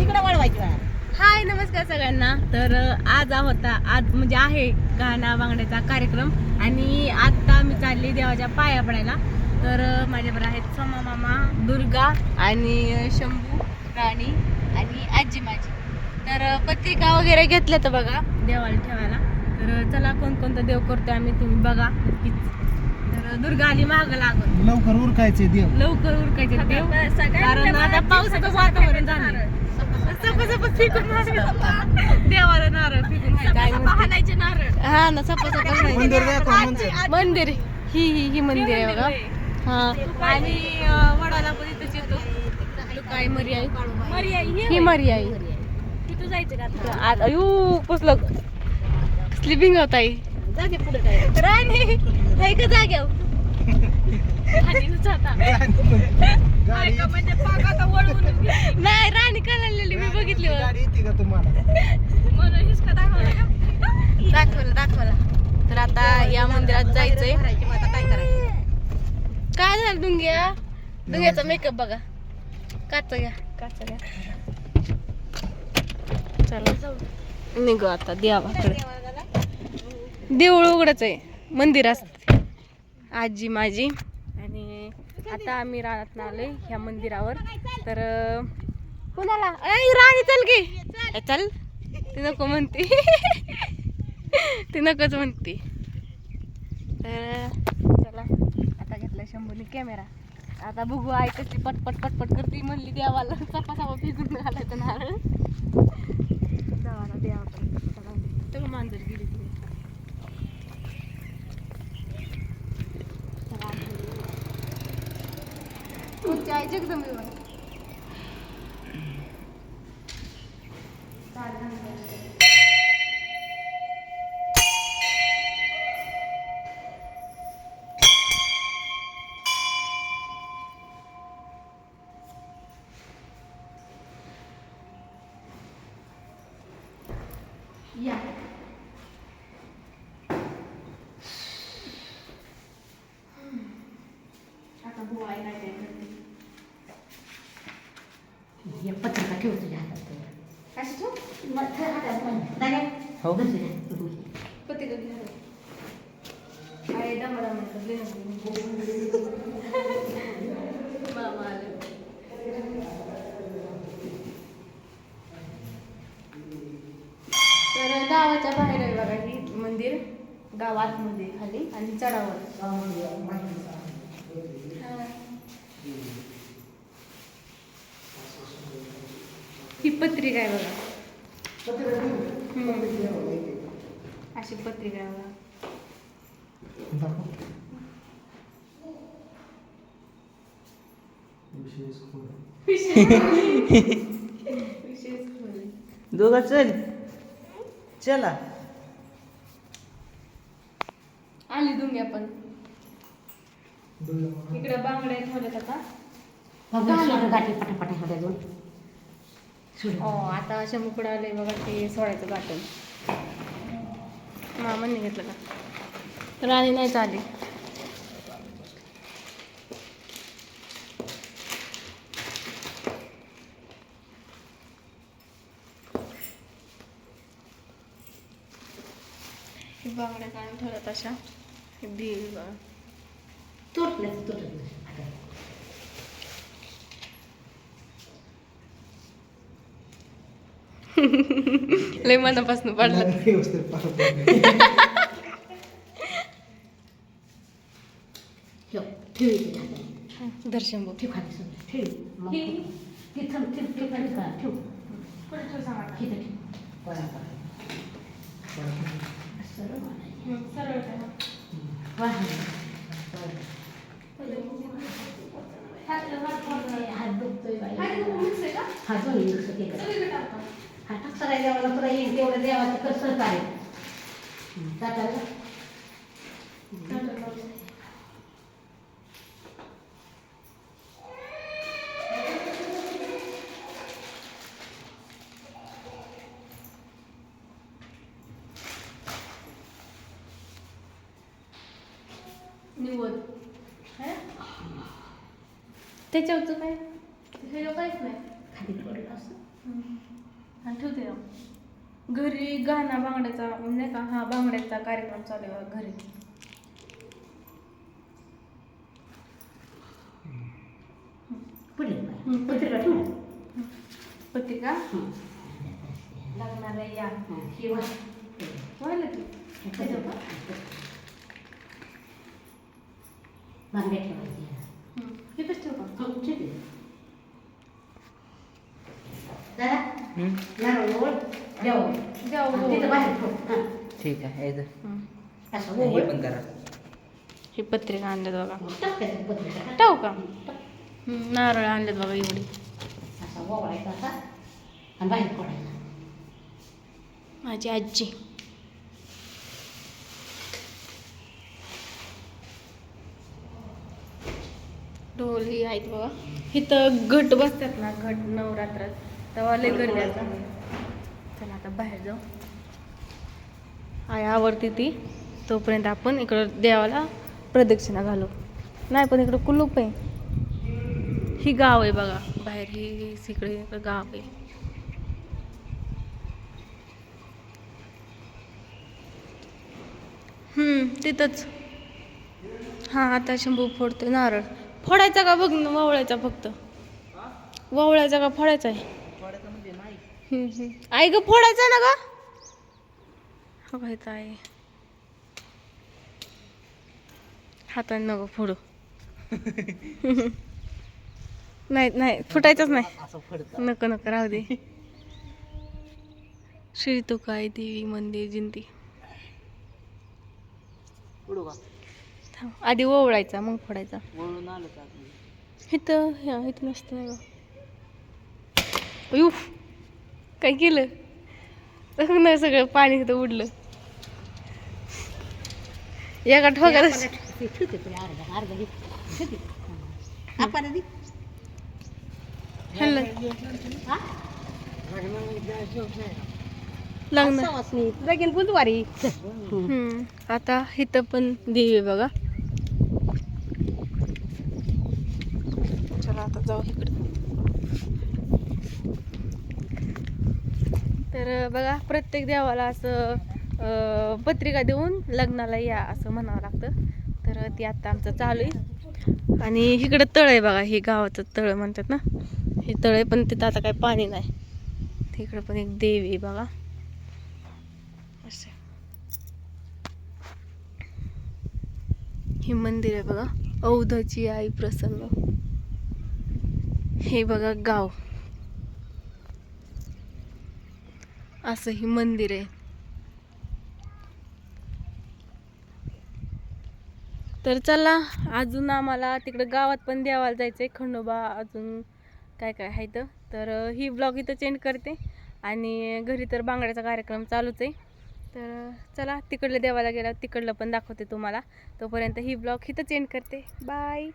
इकडे वळवायची हाय नमस्कार सगळ्यांना. तर आज होता आज म्हणजे आहे गाणा बांगड्याचा कार्यक्रम आणि आता मी चालली देवाच्या पाया पडायला. तर माझ्याबरोबर आहेत समा मामा दुर्गा आणि शंभू राणी आणि आजी माझी. तर पत्रिका वगैरे घेतल्या तर बघा देवाला ठेवायला. तर चला कोणकोणता देव करतोय आम्ही तुम्ही बघा नक्कीच. दुर्गा आली माग लागून. लवकर उरकायचे देव. लवकर उरकायचे देव. कारण आता पावसाचं वातावरण झालं फेकून. देवाला नारळ फेकून खायचं नारळ. हा ना सपा सपा मंदिर दाखव मंदिर. मंदिर ही ही ही मंदिर आहे बघा. हा. आणि अं, वडाला पण इथंच येतो काय मरी आई ही मरी आई तिथं जायचं का आता? यू पुसलं. कसली भिंग होत जागे पुढे काय? राणी जाग्यावर गाडी नाही राणी कळलेली मी बघितली बघ. गाडी येते का तुम्हाला? दाखवलं दाखवलं. तर आता या मंदिरात जायचंय. काय करायचं? काय झालं डुंग्या डुंग्याचा मेकअप बघा. काच घ्या. काच घ्या. चला. निघू आता देवाकडे देऊळ उघडच आहे. मंदिर असत आजी माझी आता आम्ही रानात आलोय ह्या मंदिरावर. तर कुणाला? राणी चल गे चल. ती नको म्हणते. ती नकोच म्हणते. तर चला. आता घेतला शंभूने कॅमेरा. आता बघू आई कशी पटपट पटपट करते. म्हणली देवाला. चपा चपा फेकून घालायचं नारळ. देवाला देवाकडे. चला. मांजर गेली तिथे चला आतमध्ये. तुमची आई हे पत्रिका ठेव तुझ्या हातात कशी तू मग ठेव हातात. दागे. हो. दुसऱ्या. पती आई नको. मामा आले तर गावाच्या बाहेर आहे बघा ही मंदिर गावात मध्ये खाली आणि चढावर हा. ही पत्रिका आहे बघा. अशी पत्रिका आहे बघा. दोघा चल. चला. आली दुंग्या पण. इकडे बांगड्या ठेवल्यात आता. गाठी पटापटा होत्या दोन. हो आता अशा मुकडं आले बघा ते सोडायचं गाठून. मामांनी घेतलं का? तर आणि नाही चालली बांगड्या काढून ठेवल्यात अशा. हे देवी बघा. तुटलं तर तुटलं. आता. लय मनापासून पडलं. दर्शन बघ हे? का? वळा. वळा. हात दुखतोय बाई. हा. हा टाक सगळ्या देवाला तुला येईल तेवढं देवाचं कर सहकार्य हं, जाताना. निवड त्याच्यावरचं काय त्याच्यावर काहीच नाही खाली पडलं असं आणि ठेवते ना घरी गाणा बांगड्याचा म्हणजे नाही का हा बांगड्याचा कार्यक्रम चालू आहे घरी. पत्रिका ठेवू पत्रिका हं. लग्नाला या हं. व्हायला की? बांगड्या ठेवायच्या. हं. इथंच ठेवू आहे. दादा, ठीक आहे. हं. असं हे ओळ. पण करा ही पत्रिका आणल्यात बघा. टाकू का नारळ आणल्यात बघा एवढी माझी आजी ढोल ही आहेत बघा इथं घट बसतात ना घट नवरात्रात तेव्हा लय गर्दी चला आता बाहेर जाऊ. आई आवडते ती. तोपर्यंत आपण इकडं देवाला प्रदक्षिणा घालू. नाही पण इकडं कुलूप आहे. ही गाव आहे बघा. बाहेर ही ही इकडे इकडं गाव आहे. तिथंच. हां आता शंभू फोडतो नारळ. फोडायचा का? बघ ना ववळायचा फक्त. ववळायचा का? फोडायचा आहे. आई ग फोडायचा ना ग? हो आहे हाताने नको फोडू. नाही नाही फुटायचंच नाही. नको नको राहू दे. श्री तुकाई देवी मंदिर जिंती. आधी ओवळायचा मग फोडायचा. इथं ह्या इथं नसतं अयो काय केलं? बघ ना सगळं पाणी तिथं उडलं. एका हा? लग्न. बुधवारी. आता इथं पण देवी बघा. चला आता जाऊ इकडे. तर बघा प्रत्येक देवाला असं पत्रिका देऊन लग्नाला या असं म्हणावं लागतं. तर ती आत्ता आमचं चालू आहे. आणि इकडं तळ आहे बघा हे गावाचं तळ म्हणतात ना? हे तळ आहे पण तिथं आता काही पाणी नाही. तिकडं पण एक देवी आहे बघा. हे मंदिर आहे बघा. औधाची आई प्रसन्न हे बघा गाव. असं ही मंदिर आहे. तर चला अजून आम्हाला तिकडं गावात पण देवाला जायचं आहे खंडोबा अजून काय काय आहे तर तर ही ब्लॉग इथं चेंज करते. आणि घरी तर बांगड्याचा कार्यक्रम चालूच आहे. तर चला तिकडलं देवाला गेला तिकडलं पण दाखवते तुम्हाला. तोपर्यंत ही ब्लॉग इथं चेंज करते. बाय